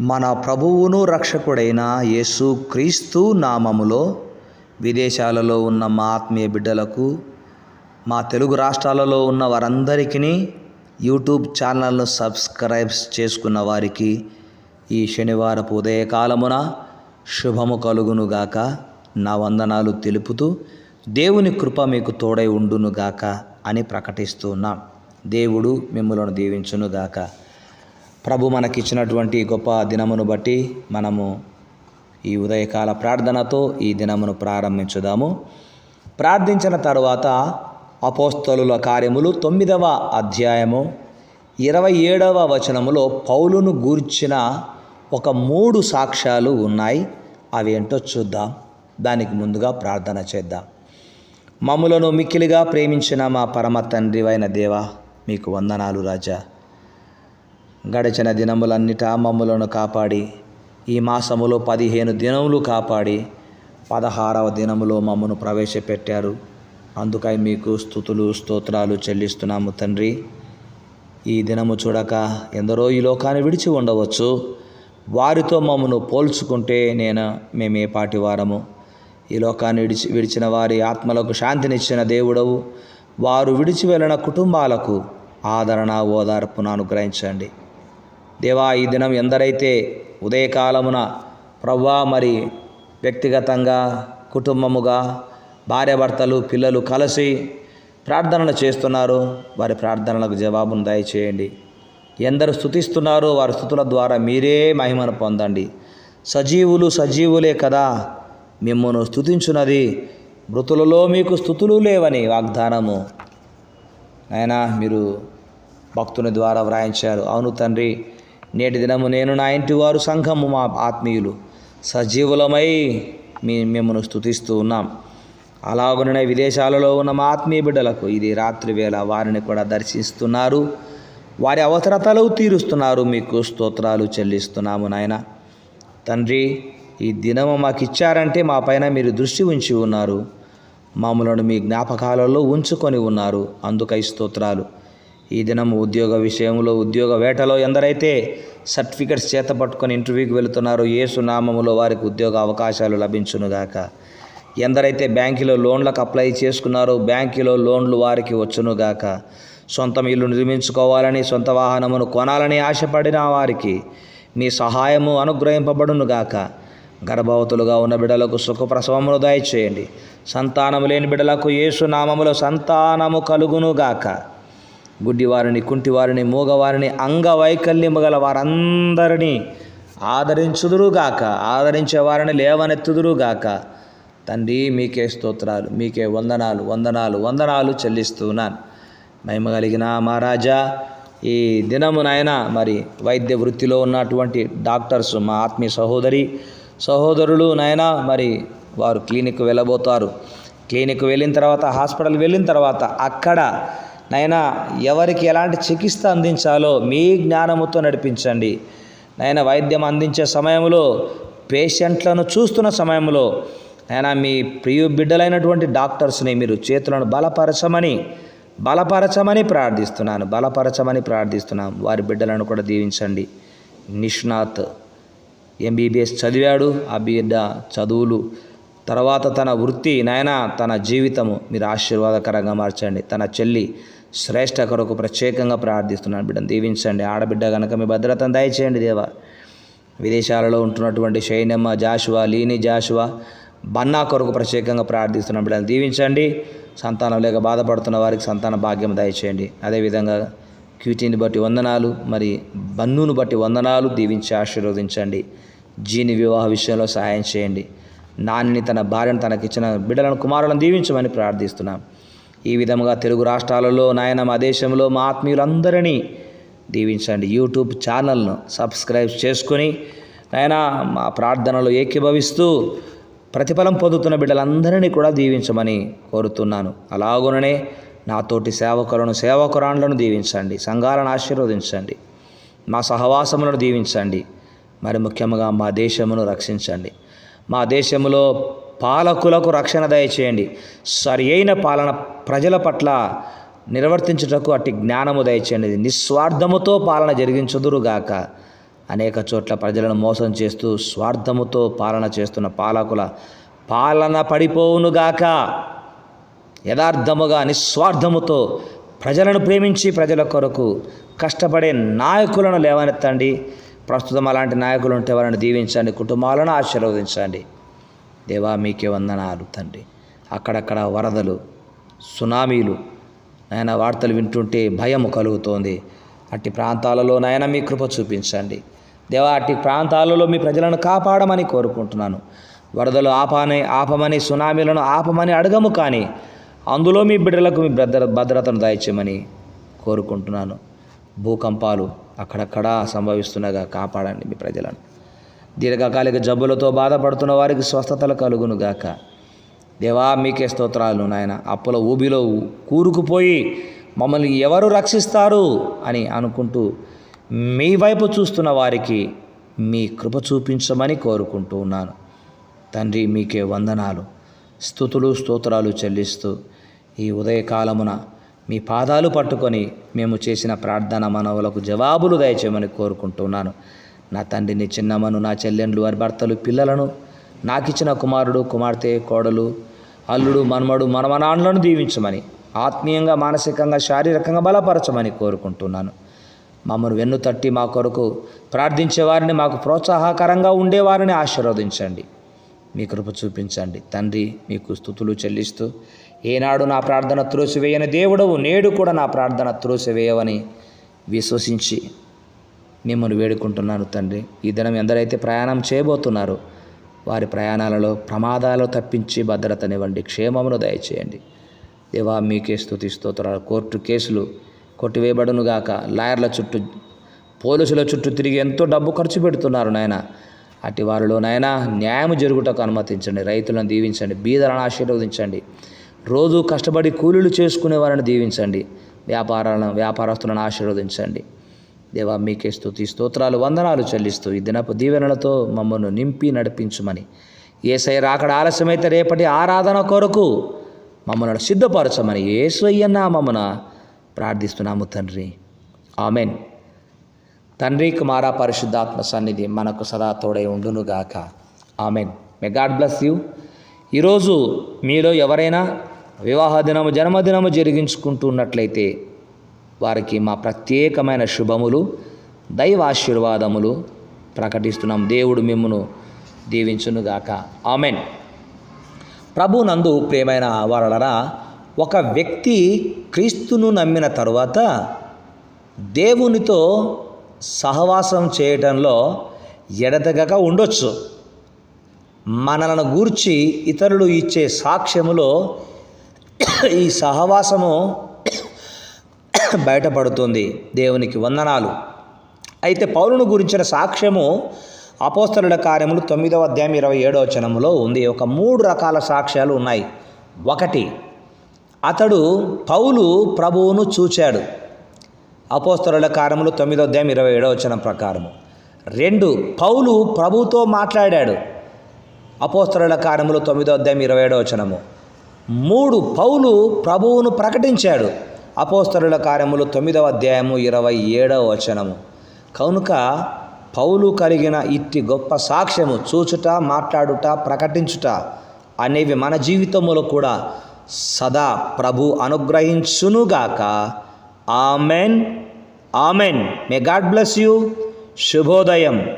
మన ప్రభువును రక్షకుడైన యేసు క్రీస్తు నామములో విదేశాలలో ఉన్న మా ఆత్మీయ బిడ్డలకు మా తెలుగు రాష్ట్రాలలో ఉన్న వారందరికీ యూట్యూబ్ ఛానల్ను సబ్స్క్రైబ్ చేసుకున్న వారికి ఈ శనివారపు ఉదయకాలమున శుభము కలుగునుగాక. నా వందనాలు తెలుపుతూ దేవుని కృప మీకు తోడై ఉండునుగాక అని ప్రకటిస్తున్నాం దేవుడు మిమ్మలను దీవించునుగాక. ప్రభు మనకిచ్చినటువంటి గొప్ప దినమును బట్టి మనము ఈ ఉదయకాల ప్రార్థనతో ఈ దినమును ప్రారంభించుదాము. ప్రార్థించిన తరువాత అపోస్తలుల కార్యములు తొమ్మిదవ అధ్యాయము ఇరవై ఏడవ వచనములో పౌలును గూర్చిన ఒక మూడు సాక్ష్యాలు ఉన్నాయి. అవేంటో చూద్దాం. దానికి ముందుగా ప్రార్థన చేద్దాం. మమ్ములను మిక్కిలిగా ప్రేమించిన మా పరమ తండ్రివైన దేవ మీకు వందనాలు రాజా. గడిచిన దినములన్నిటా మమ్ములను కాపాడి ఈ మాసములో పదిహేను దినములు కాపాడి పదహారవ దినములో మమ్మను ప్రవేశపెట్టారు. అందుకై మీకు స్థుతులు స్తోత్రాలు చెల్లిస్తున్నాము తండ్రి. ఈ దినము చూడక ఎందరో ఈ లోకాన్ని విడిచి ఉండవచ్చు. వారితో మమ్మను పోల్చుకుంటే నేను మేమే పాటి వారము ఈ లోకాన్ని విడిచి విడిచిన వారి ఆత్మలకు శాంతినిచ్చిన దేవుడవు. వారు విడిచి వెళ్ళిన కుటుంబాలకు ఆదరణ ఓదార్పును అనుగ్రహించండి. దేవా ఈ దినం ఎందరైతే ఉదయకాలమున ప్రవ్వా మరి వ్యక్తిగతంగా కుటుంబముగా భార్యాభర్తలు పిల్లలు కలిసి ప్రార్థనలు చేస్తున్నారు వారి ప్రార్థనలకు జవాబును దయచేయండి. ఎందరు స్థుతిస్తున్నారో వారి స్థుతుల ద్వారా మీరే మహిమను పొందండి. సజీవులు సజీవులే కదా మిమ్మను స్థుతించున్నది మృతులలో మీకు స్థుతులు లేవని వాగ్దానము. ఆయన మీరు భక్తుని ద్వారా వ్రాయించారు. అవును తండ్రి నేటి దినము నేను నా ఇంటి వారు సంఘము మా ఆత్మీయులు. సజీవులమై మీ మిమ్మను స్థుతిస్తూ ఉన్నాం. అలాగనే విదేశాలలో ఉన్న మా ఆత్మీయ బిడ్డలకు ఇది రాత్రి వేళ వారిని కూడా దర్శిస్తున్నారు. వారి అవసరతలు తీరుస్తున్నారు. మీకు స్తోత్రాలు చెల్లిస్తున్నాము నాయన. తండ్రి ఈ దినము మాకు ఇచ్చారంటే మా పైన మీరు దృష్టి ఉంచి ఉన్నారు. మమ్మలను మీ జ్ఞాపకాలలో ఉంచుకొని ఉన్నారు. అందుకై స్తోత్రాలు. ఈ దినం ఉద్యోగ విషయంలో ఉద్యోగ వేటలో ఎందరైతే సర్టిఫికెట్స్ చేత పట్టుకొని ఇంటర్వ్యూకి వెళుతున్నారో ఏసు నామములో వారికి ఉద్యోగ అవకాశాలు లభించునుగాక. ఎందరైతే బ్యాంకులో లోన్లకు అప్లై చేసుకున్నారో బ్యాంకులో లోన్లు వారికి వచ్చునుగాక. సొంత ఇల్లు నిర్మించుకోవాలని సొంత వాహనమును కొనాలని ఆశపడిన వారికి మీ సహాయము అనుగ్రహింపబడునుగాక. గర్భవతులుగా ఉన్న బిడ్డలకు సుఖప్రసవమును దయచేయండి. సంతానము లేని బిడ్డలకు యేసు నామములో సంతానము కలుగునుగాక. గుడ్డివారిని కుంటివారిని మూగవారిని అంగవైకల్యము గల వారందరినీ ఆదరించుదురుగాక. ఆదరించే వారిని లేవనెత్తుదురుగాక. తండ్రి మీకే స్తోత్రాలు మీకే వందనాలు వందనాలు వందనాలు చెల్లిస్తున్నాను. మహిమ కలిగిన మహారాజా ఈ దినమునైనా మరి వైద్య వృత్తిలో ఉన్నటువంటి డాక్టర్స్ మా ఆత్మీయ సహోదరి సహోదరులు నైనా మరి వారు క్లినిక్ వెళ్ళబోతారు. క్లినిక్ వెళ్ళిన తర్వాత హాస్పిటల్ వెళ్ళిన తర్వాత అక్కడ నైనా ఎవరికి ఎలాంటి చికిత్స అందించాలో మీ జ్ఞానముతో నడిపించండి. నాయన వైద్యం అందించే సమయంలో పేషెంట్లను చూస్తున్న సమయంలో నైనా మీ ప్రియ బిడ్డలైనటువంటి డాక్టర్స్ని మీరు చేతులను బలపరచమని బలపరచమని ప్రార్థిస్తున్నాను. బలపరచమని ప్రార్థిస్తున్నాను వారి బిడ్డలను కూడా దీవించండి. నిష్ణాత్ ఎంబీబీఎస్ చదివాడు. ఆ బిడ్డ చదువులు. తర్వాత తన వృత్తి నాయన తన జీవితము మీరు ఆశీర్వాదకరంగా మార్చండి. తన చెల్లి శ్రేష్ఠ కొరకు ప్రత్యేకంగా ప్రార్థిస్తున్నాను బిడ్డను. దీవించండి. ఆడబిడ్డ కనుక మీ భద్రతను దయచేయండి దేవా. విదేశాలలో ఉంటున్నటువంటి శైనమ్మ జాషువా లీని జాషువా బన్నా కొరకు ప్రత్యేకంగా ప్రార్థిస్తున్నాం బిడ్డను. దీవించండి. సంతానం లేక బాధపడుతున్న వారికి సంతాన భాగ్యం దయచేయండి. అదేవిధంగా క్యూటీని బట్టి వందనాలు మరి బన్నును బట్టి వందనాలు దీవించి ఆశీర్వదించండి. జీని వివాహ విషయంలో సహాయం చేయండి. నానిని తన భార్యను తనకిచ్చిన బిడ్డలను కుమారులను దీవించమని ప్రార్థిస్తున్నాం. ఈ విధముగా తెలుగు రాష్ట్రాలలో నాయన మా దేశంలో మా ఆత్మీయులందరినీ దీవించండి. యూట్యూబ్ ఛానల్ను సబ్స్క్రైబ్ చేసుకొని నాయన మా ప్రార్థనలు ఏకీభవిస్తూ ప్రతిఫలం పొందుతున్న బిడ్డలందరినీ కూడా దీవించమని కోరుతున్నాను. అలాగుననే నాతోటి సేవకులను సేవకురాణులను దీవించండి. సంఘాలను ఆశీర్వదించండి. మా సహవాసములను దీవించండి. మరి ముఖ్యంగా మా దేశమును రక్షించండి. మా దేశంలో పాలకులకు రక్షణ దయచేయండి. సరి అయిన పాలన ప్రజల పట్ల నిర్వర్తించుటకు అట్టి జ్ఞానము దయచేయండి. నిస్వార్థముతో పాలన జరిగించుదురుగాక. అనేక చోట్ల ప్రజలను మోసం చేస్తూ స్వార్థముతో పాలన చేస్తున్న పాలకుల పాలన పడిపోవునుగాక. యథార్థముగా నిస్వార్థముతో ప్రజలను ప్రేమించి ప్రజల కొరకు కష్టపడే నాయకులను లేవనెత్తండి. ప్రస్తుతం అలాంటి నాయకులు ఉంటే వారిని దీవించండి. కుటుంబాలను ఆశీర్వదించండి. దేవా మీకే వందనాలు తండ్రి. అక్కడక్కడ వరదలు సునామీలు నాయన వార్తలు వింటుంటే భయం కలుగుతోంది. అట్టి ప్రాంతాలలో నాయన మీ కృప చూపించండి. దేవా అట్టి ప్రాంతాలలో మీ ప్రజలను కాపాడమని కోరుకుంటున్నాను. వరదలు ఆపని ఆపమని సునామీలను ఆపమని అడగము కానీ అందులో మీ బిడ్డలకు మీ భద్ర భద్రతను దయచేయమని కోరుకుంటున్నాను. భూకంపాలు అక్కడక్కడ సంభవిస్తుండగా కాపాడండి మీ ప్రజలను. దీర్ఘకాలిక జబ్బులతో బాధపడుతున్న వారికి స్వస్థతలు కలుగును గాక దేవా మీకే స్తోత్రాలు నాయన. అప్పుల ఊబిలో కూరుకుపోయి మమ్మల్ని ఎవరు రక్షిస్తారు అని అనుకుంటూ మీ వైపు చూస్తున్న వారికి మీ కృప చూపించమని కోరుకుంటూ ఉన్నాను. తండ్రి మీకే వందనాలు. స్థుతులు స్తోత్రాలు చెల్లిస్తూ ఈ ఉదయకాలమున మీ పాదాలు పట్టుకొని మేము చేసిన ప్రార్థన మనవులకు జవాబులు దయచేయమని కోరుకుంటున్నాను నా తండ్రిని చిన్నమ్మను నా చెల్లెండ్లు వారి భర్తలు పిల్లలను నాకిచ్చిన కుమారుడు కుమార్తె కోడలు అల్లుడు మనమడు మనమనాన్లను దీవించమని ఆత్మీయంగా మానసికంగా శారీరకంగా బలపరచమని కోరుకుంటున్నాను. మమ్మల్ని వెన్ను తట్టి మా కొరకు ప్రార్థించే వారిని మాకు ప్రోత్సాహకరంగా ఉండేవారిని ఆశీర్వదించండి. మీ కృప చూపించండి. తండ్రి మీకు స్థుతులు చెల్లిస్తూ ఏనాడు నా ప్రార్థన త్రోసివేయని దేవుడవు నేడు కూడా నా ప్రార్థన త్రోసివేయవని విశ్వసించి మిమ్మల్ని వేడుకుంటున్నాను తండ్రి. ఈ దినం ఎందరైతే ప్రయాణం చేయబోతున్నారో వారి ప్రయాణాలలో ప్రమాదాలు తప్పించి భద్రతనివ్వండి. క్షేమమును దయచేయండి. దేవా మీకే స్థుతి స్తోత్రాలు. కోర్టు కేసులు కొట్టివేయబడునుగాక లాయర్ల చుట్టూ పోలీసుల చుట్టూ తిరిగి ఎంతో డబ్బు ఖర్చు పెడుతున్నారు నాయన. అటు వారిలో నాయన న్యాయం జరుగుటకు అనుమతించండి. రైతులను దీవించండి. బీదలను ఆశీర్వదించండి. రోజు కష్టపడి కూలీలు చేసుకునే వారిని దీవించండి. వ్యాపారాలను వ్యాపారస్తులను ఆశీర్వదించండి. దేవా మీకే స్థుతి స్తోత్రాలు వందనాలు చెల్లిస్తూ ఈ దినపు దీవెనలతో మమ్మల్ని నింపి నడిపించమని. ఏసై రాకడ ఆలస్యమైతే రేపటి ఆరాధన కొరకు మమ్మల్ని సిద్ధపరచమని ఏసయ్యన్న మమ్మన ప్రార్థిస్తున్నాము తండ్రి. ఆమెన్. తండ్రి కుమార పరిశుద్ధాత్మ సన్నిధి మనకు సదా తోడై ఉండునుగాక. Amen. May God bless you ఈరోజు మీలో ఎవరైనా వివాహ దినము జన్మదినము జరిగించుకుంటున్నట్లయితే వారికి మా ప్రత్యేకమైన శుభములు దైవాశీర్వాదములు ప్రకటిస్తున్నాం. దేవుడు మిమ్మును దీవించునుగాక. ఆమెన్. ప్రభు నందు ప్రేమైన వారలరా ఒక వ్యక్తి క్రీస్తును నమ్మిన తరువాత దేవునితో సహవాసం చేయటంలో ఎడతెగక ఉండొచ్చు. మనలను గూర్చి ఇతరులు ఇచ్చే సాక్ష్యములో ఈ సహవాసము బయటపడుతుంది దేవునికి వందనాలు. అయితే పౌరును గురించిన సాక్ష్యము అపోస్తలుల కార్యములు తొమ్మిదవ అధ్యాయం ఇరవై ఏడవ వచనములో ఉంది. ఒక మూడు రకాల సాక్ష్యాలు ఉన్నాయి. ఒకటి అతడు పౌలు ప్రభువును చూచాడు. అపోస్తరుల కార్యములు తొమ్మిదో అధ్యాయం ఇరవై ఏడవ వచనం ప్రకారము. రెండు పౌలు ప్రభుతో మాట్లాడాడు. అపోస్తరుల కార్యములు తొమ్మిదో అధ్యాయం ఇరవై ఏడవ వచనము. మూడు పౌలు ప్రభువును ప్రకటించాడు. అపోస్తరుల కార్యములు తొమ్మిదవ అధ్యాయము ఇరవై ఏడవ వచనము. కనుక పౌలు కలిగిన ఇట్టి గొప్ప సాక్ష్యము చూచుట మాట్లాడుట ప్రకటించుట అనేవి మన జీవితంలో కూడా సదా ప్రభు అనుగ్రహించునుగాక. Amen. Amen. May God bless you. శుభోదయం.